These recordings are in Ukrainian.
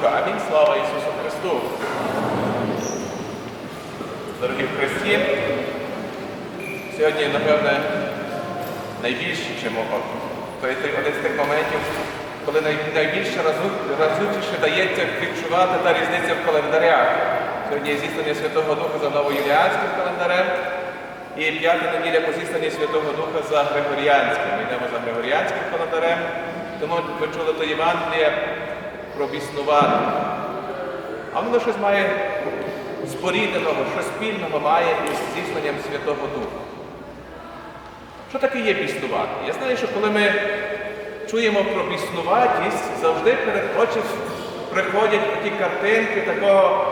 Духа. Амінь. Слава Ісусу Христу. Дорогі Христі, сьогодні, напевне, найбільше, чим той один з тих моментів, коли найбільше разучіше дається відчувати та різниця в календарях. Сьогодні є зіслання Святого Духа за новоюліанським календарем і п'ята неділя по зісланні Святого Духа за Григоріанським. Ми йдемо за Григоріанським календарем, тому ви чули то Євангеліє про біснувати. А воно щось має спорідненого, що спільного має із зісланням Святого Духа. Що таке є біснувати? Я знаю, що коли ми чуємо про біснуватість, завжди перед очі приходять ті картинки такого,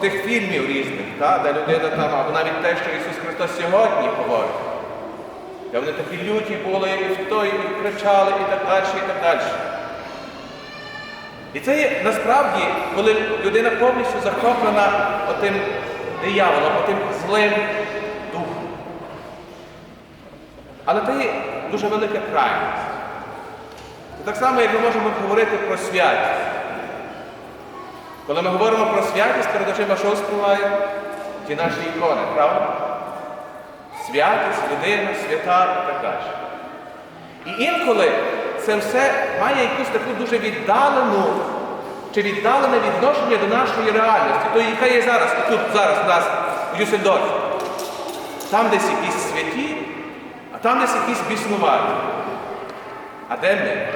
тих фільмів різних, та, де людина там, або навіть те, що Ісус Христос сьогодні говорить. Де вони такі люті були, і в той, і кричали, і так далі, і так далі. І це є насправді, коли людина повністю захоплена отим дияволом, отим злим духом. Але це є дуже велика крайність. Так само, як ми можемо говорити про святість. Коли ми говоримо про святість, перед очима що спливає? Ті наші ікони, правда? Святість, людина, свята і так далі. І інколи це все має якусь таку дуже віддалену чи віддалене відношення до нашої реальності, тої, яка є зараз, тут зараз у нас в Юсендорфі. Там десь якісь святі, а там десь якісь біснуваті. А де ми?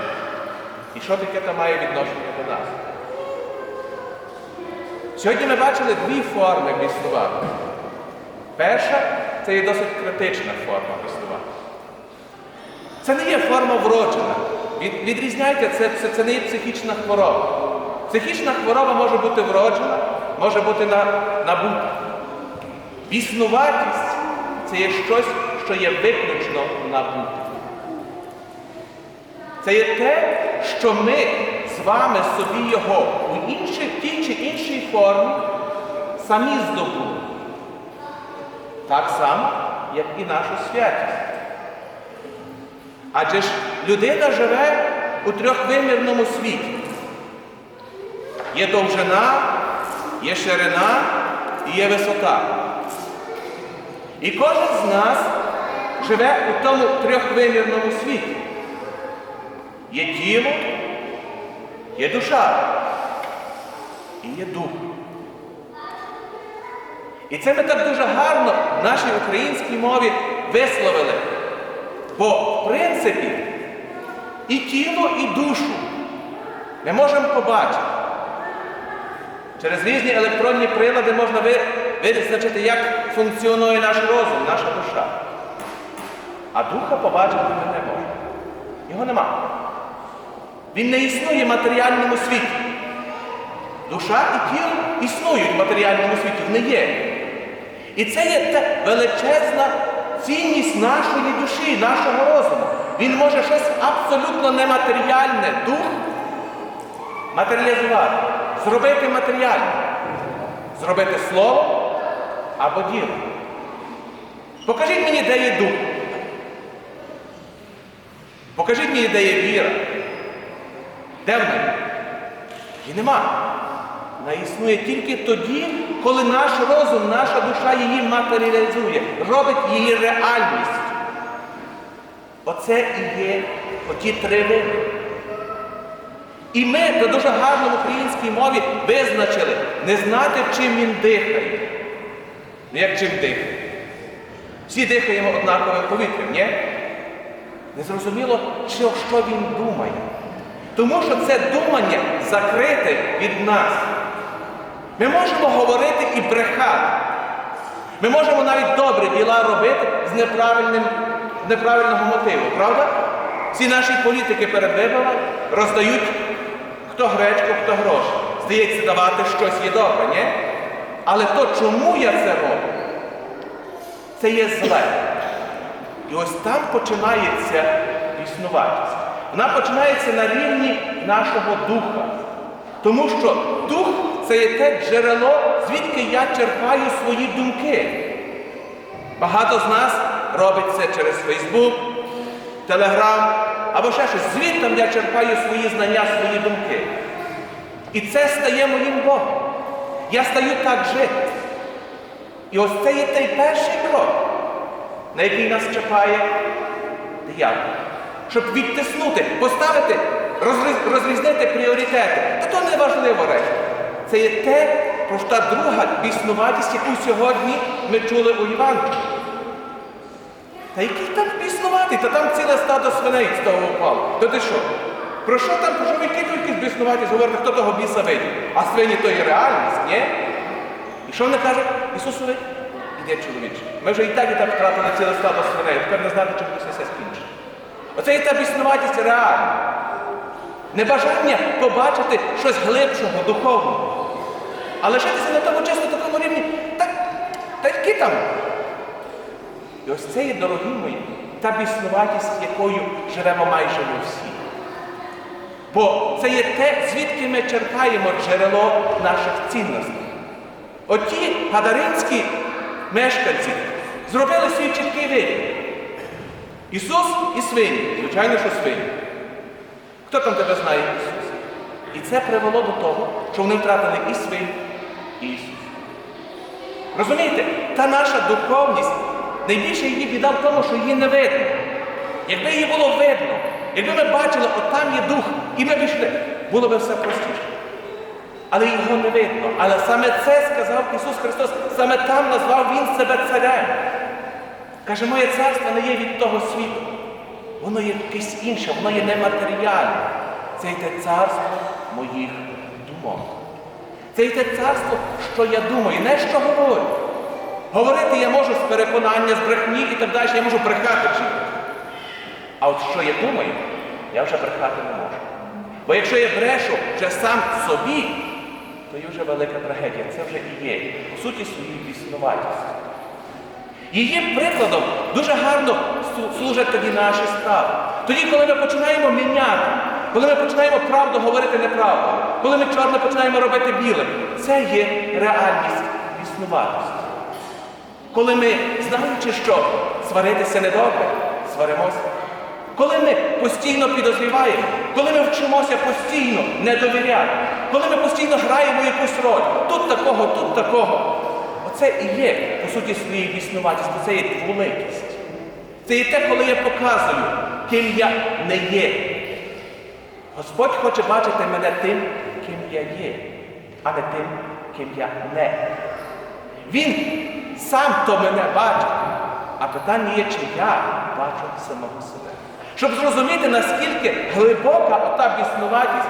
І що таке там має відношення до нас? Сьогодні ми бачили дві форми біснувати. Перша це є досить критична форма біснувати. Це не є форма вроджена. Від, відрізняйте, це, це, це не є психічна хвороба. Психічна хвороба може бути вроджена, може бути на, набута. Біснуватість це є щось, що є виключно набуте. Це є те, що ми з вами собі його у тій чи іншій формі самі здобули. Так само, як і нашу святість. Адже ж людина живе у трьохвимірному світі. Є довжина, є ширина і є висота. І кожен з нас живе у тому трьохвимірному світі. Є тіло, є душа і є дух. І це ми так дуже гарно в нашій українській мові висловили. Бо, в принципі, і тіло, і душу ми можемо побачити. Через різні електронні прилади можна визначити, як функціонує наш розум, наша душа. А духа побачити ми не можемо. Його нема. Він не існує в матеріальному світі. Душа і тіло існують в матеріальному світі, вони є. І це є величезна цінність нашої душі, нашого розуму. Він може щось абсолютно нематеріальне, дух матеріалізувати, зробити матеріальне, зробити слово або діло. Покажіть мені, де є дух. Покажіть мені, де є віра. Де вона? Її нема. Вона існує тільки тоді, коли наш розум, наша душа її матеріалізує, робить її реальністю. Оце і є оті три види. І ми на дуже гарно в українській мові визначили не знати, чим він дихає. Не як чим дихає. Всі дихаємо однаковим повітрям, ні? Незрозуміло, що він думає. Тому що це думання закрите від нас. Ми можемо говорити і брехати. Ми можемо навіть добрі діла робити з неправильним, неправильного мотиву, правда? Всі наші політики перед виборами роздають хто гречку, хто гроші. Здається, давати щось є добре, ні? Але то, чому я це роблю, це є зле. І ось там починається існуватість. Вона починається на рівні нашого духа. Тому що це є те джерело, звідки я черпаю свої думки. Багато з нас робить це через Фейсбук, Телеграм або ще щось. Звідти я черпаю свої знання, свої думки. І це стає моїм Богом. Я стаю так жити. І ось це є той перший крок, на який нас чекає диявол. Щоб відтиснути, поставити, розрізнити пріоритети. Та то не важливо речі. Це є те, про що та друга біснуватість, яку сьогодні ми чули у Євангелії. Та який там біснувати? Та там ціле стадо свиней з того впало. То ти що? Про що там, про що ви якісь біснуватість говорите, хто того біса видів? А свині то є реальність, ні? І що вони кажуть? Ісусові, іде чоловіче. Ми вже і так і так втратили ціле стадо свиней, тепер не знати, чим це все скінчить. Оце і та біснуватість реальна. Небажання побачити щось глибшого, духовного. А лишитися на тому чесно такому рівні, так, та які там. І ось це є, дорогі мої, та біснуватість, якою живемо майже ми всі. Бо це є те, звідки ми черпаємо джерело наших цінностей. Оті гадаринські мешканці зробили свій чіткий вибір. Ісус і свині. Звичайно, що свині. Хто там тебе знає Ісус? І це привело до того, що вони втратили і свинь, Ісус. Розумієте, та наша духовність, найбільше її біда в тому, що її не видно. Якби її було видно, якби ми бачили, от там є дух, і ми пішли, було б все простіше. Але його не видно. Але саме це сказав Ісус Христос, саме там назвав Він себе царем. Каже, моє царство не є від того світу. Воно є якесь інше, воно є нематеріальне. Це те царство моїх думок. Це є те царство, що я думаю, не що говорю. Говорити я можу з переконання, з брехні і так далі, я можу брехати чи. А от що я думаю, я вже брехати не можу. Бо якщо я брешу вже сам собі, то є вже велика трагедія. Це вже і є, по суті, своїй біснуватість. Її прикладом дуже гарно слу- служать тоді наші справи. Тоді, коли ми починаємо міняти, коли ми починаємо правду говорити неправду, коли ми чорне починаємо робити білим, це є реальність біснуватості. Коли ми, знаючи, що сваритися недобре, сваримося. Коли ми постійно підозріваємо, коли ми вчимося постійно не довіряти, коли ми постійно граємо якусь роль, тут такого, тут такого. Оце і є, по суті, своєї біснуватість, бо це є дволикість. Це є те, коли я показую, ким я не є. Господь хоче бачити мене тим, ким я є, а не тим, ким я не. Він сам то мене бачить, а питання є, чи я бачу самого себе. Щоб зрозуміти, наскільки глибока ота біснуватість,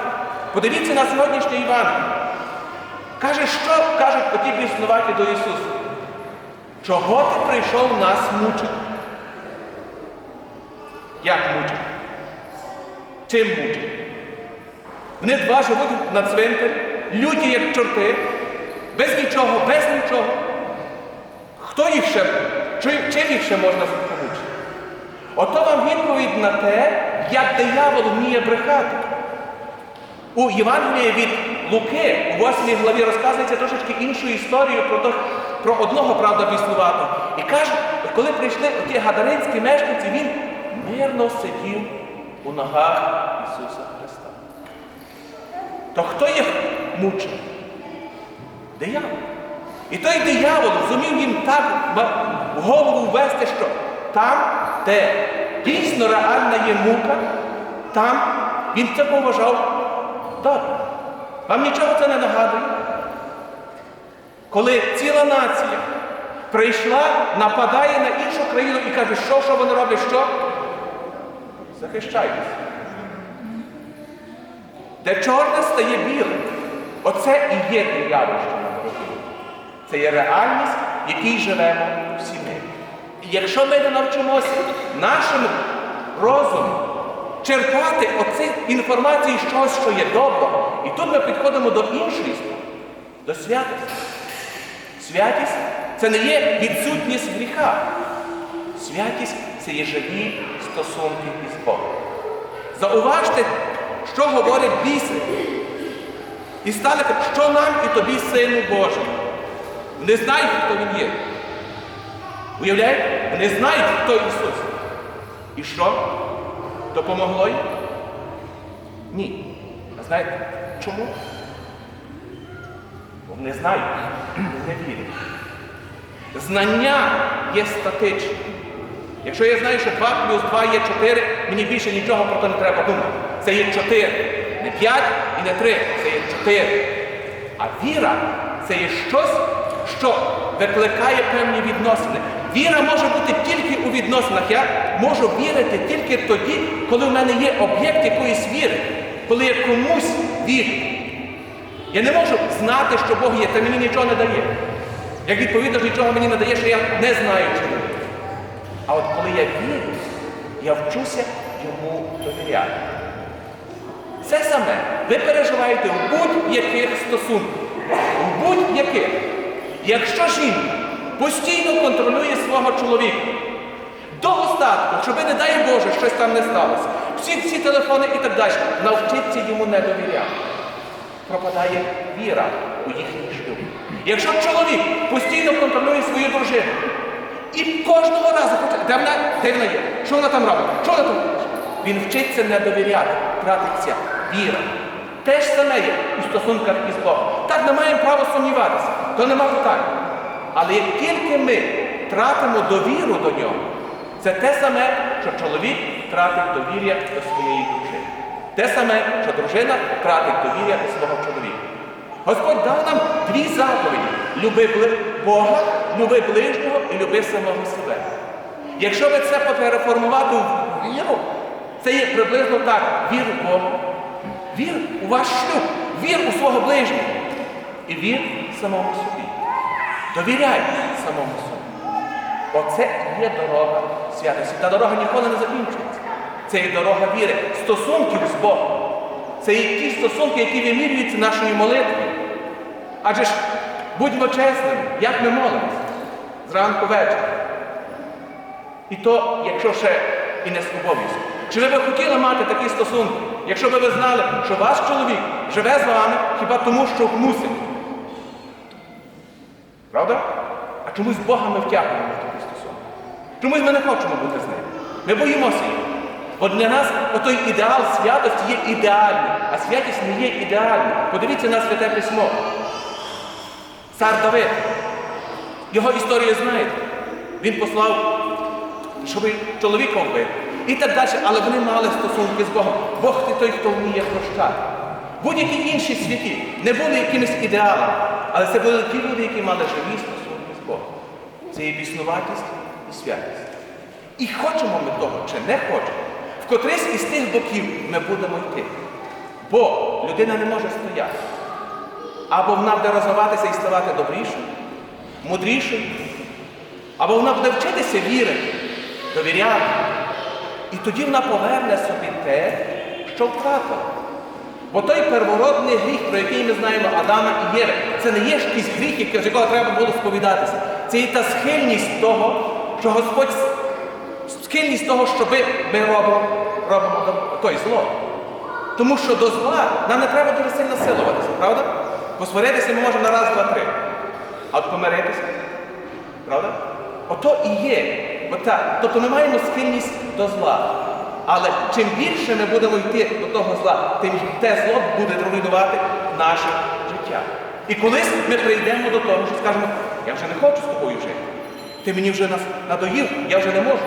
подивіться на сьогоднішнє Івангеліє. Каже, що кажуть оті біснуваті до Ісуса? Чого ти прийшов нас мучити? Як мучити? Чим мучити? Вони два живуть на цвинтарі, люті, як чорти, без нічого, без нічого. Хто їх ще, чи- чим їх ще можна помучити? Ото вам відповідь на те, як диявол вміє брехати. У Євангелії від Луки у 8 главі розказується трошечки іншу історію про, то- про одного правда біснуватого. І каже, коли прийшли ті гадаринські мешканці, він мирно сидів у ногах Ісуса. То хто їх мучив? Диявол. І той диявол зумів їм так в- голову ввести, що там, де дійсно реальна є мука, там він це поважав добре. Вам нічого це не нагадує? Коли ціла нація прийшла, нападає на іншу країну і каже, що, що вони роблять, що? Захищайтеся. Де чорне стає білим. Оце і є що нам робить. Це є реальність, в якій живемо всі ми. І якщо ми не навчимося нашим розумом черпати оці інформації з чогось, що є доброго, і тут ми підходимо до іншої до святості. Святість це не є відсутність гріха. Святість це є живі стосунки із Богом. Зауважте, що говорять біси. І кажуть, що нам і тобі, Сину Божий. Вони знають, хто він є. Уявляєте? Вони знають, хто Ісус. І що? Допомогло їм? Ні. А знаєте чому? Не знаю, не вірю. Знання є статичне. Якщо я знаю, що 2 плюс 2 є 4, мені більше нічого про це не треба думати. Це є 4. Не 5 і не 3, це є 4. А віра це є щось, що викликає певні відносини. Віра може бути тільки у відносинах. Я можу вірити тільки тоді, коли в мене є об'єкт якоїсь віри, коли я комусь вірю. Я не можу знати, що Бог є, та мені нічого не дає. Як відповідно нічого мені не дає, що я не знаю чому. А от коли я вірю, я вчуся йому довіряти. Це саме ви переживаєте у будь-яких стосунках. У будь-яких. Якщо жінка постійно контролює свого чоловіка, до остатку, щоб, не дай Боже, щось там не сталося, всі всі телефони і так далі, навчиться йому не довіряти. Пропадає віра у їхній шлюбі. Якщо чоловік постійно контролює свою дружину, і кожного разу хоче, де вона, де вона є? Що вона там робить? Що вона там робить? Він вчиться не довіряти, тратиться віра. Те ж саме є у стосунках із Богом. Так ми маємо право сумніватися, то нема питань. Але як тільки ми тратимо довіру до нього, це те саме, що чоловік тратить довір'я до своєї дружини. Те саме, що дружина тратить довір'я до свого чоловіка. Господь дав нам дві заповіді: люби Бога, люби ближнього і люби самого себе. Якщо ви це переформувати в віру, це є приблизно так: вір в Бога, вір у ваш шлюб, вір у свого ближнього і вір самому собі. Довіряй самому собі. Оце є дорога святості. Та дорога ніколи не закінчується. Це є дорога віри, стосунків з Богом. Це є ті стосунки, які вимірюються нашою молитвою. Адже ж будьмо чесними, як ми молимося зранку вечора. І то, якщо ще і не з обов'язку. Чи ви б хотіли мати такі стосунки, якщо б ви знали, що ваш чоловік живе з вами хіба тому, що мусить? Правда? А чомусь Бога ми втягуємо в такі стосунки. Чомусь ми не хочемо бути з ним. Ми боїмося його. От для нас отой ідеал святості є ідеальний, а святість не є ідеальна. Подивіться на святе письмо. Цар Давид. Його історію знаєте. Він послав, щоб чоловіка вбив. І так далі. Але вони мали стосунки з Богом. Бог ти той, хто вміє прощати. Будь-які інші святі не були якимись ідеалами, але це були ті люди, які мали живі стосунки з Богом. Це є біснуватість і святість. І хочемо ми того, чи не хочемо, в котрийсь із тих боків ми будемо йти. Бо людина не може стояти. Або вона буде розвиватися і ставати добрішою, мудрішою, або вона буде вчитися вірити, довіряти. І тоді вона поверне собі те, що втратила. Бо той первородний гріх, про який ми знаємо Адама і Єви, це не є якийсь гріх, з якого треба було сповідатися. Це є та схильність того, що Господь схильність того, що ми робимо, робимо той зло. Тому що до зла нам не треба дуже сильно силуватися, правда? Посваритися ми можемо на раз, два, три. А от помиритися, правда? Ото і є. Ота. Тобто ми маємо схильність до зла. Але чим більше ми будемо йти до того зла, тим те зло буде руйнувати наше життя. І колись ми прийдемо до того, що скажемо, я вже не хочу з тобою жити. Ти мені вже нас надоїв, я вже не можу.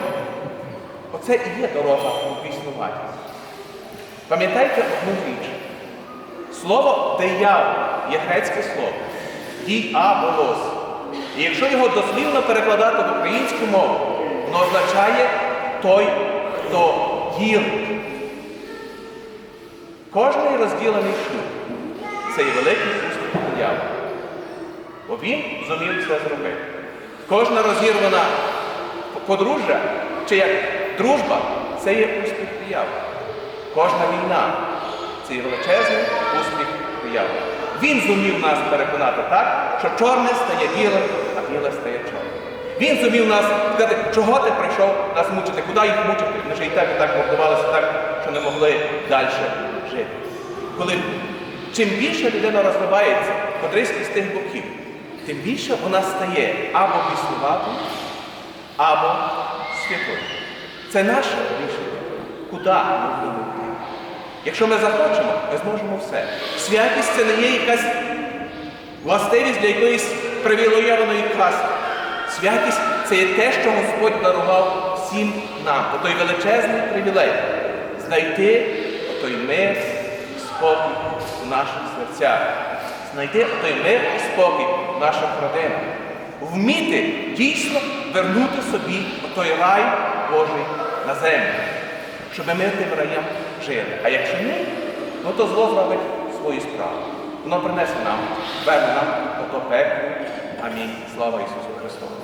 Оце і є дорога у існуватість. Пам'ятайте одну річ. Слово диявол є грецьке слово. Діаболос. І якщо його дослівно перекладати в українську мову, воно означає той, хто ділить. Кожний розділений шлюб це є великий успіх диявола. Бо він зумів це зробити. Кожна розірвана подружжя, чи як дружба, це є успіх диявола. Кожна війна це є величезний успіх диявола. Він зумів нас переконати так, що чорне стає білим, а біле стає чорним. Він зумів нас сказати, чого ти прийшов нас мучити, куди їх мучити. Вони ж і так і так мордувалися так, що не могли далі жити. Коли чим більше людина розвивається котрийсь із тих боків, тим більше вона стає або біснуватою, або святою. Це наше рішення. Куди ми будемо йти? Якщо ми захочемо, ми зможемо все. Святість це не є якась властивість для якоїсь привілейованої касти. Святість це є те, що Господь дарував всім нам, отой величезний привілей знайти отой мир і спокій у наших серцях, знайти отой мир і спокій в наших родинах, вміти дійсно вернути собі отой рай Божий на землю, щоб ми тим раєм жили. А якщо ні, ну то зло зробить свою справу. Воно принесе нам, верне нам ото пекло. Амінь. Слава Ісусу Христу.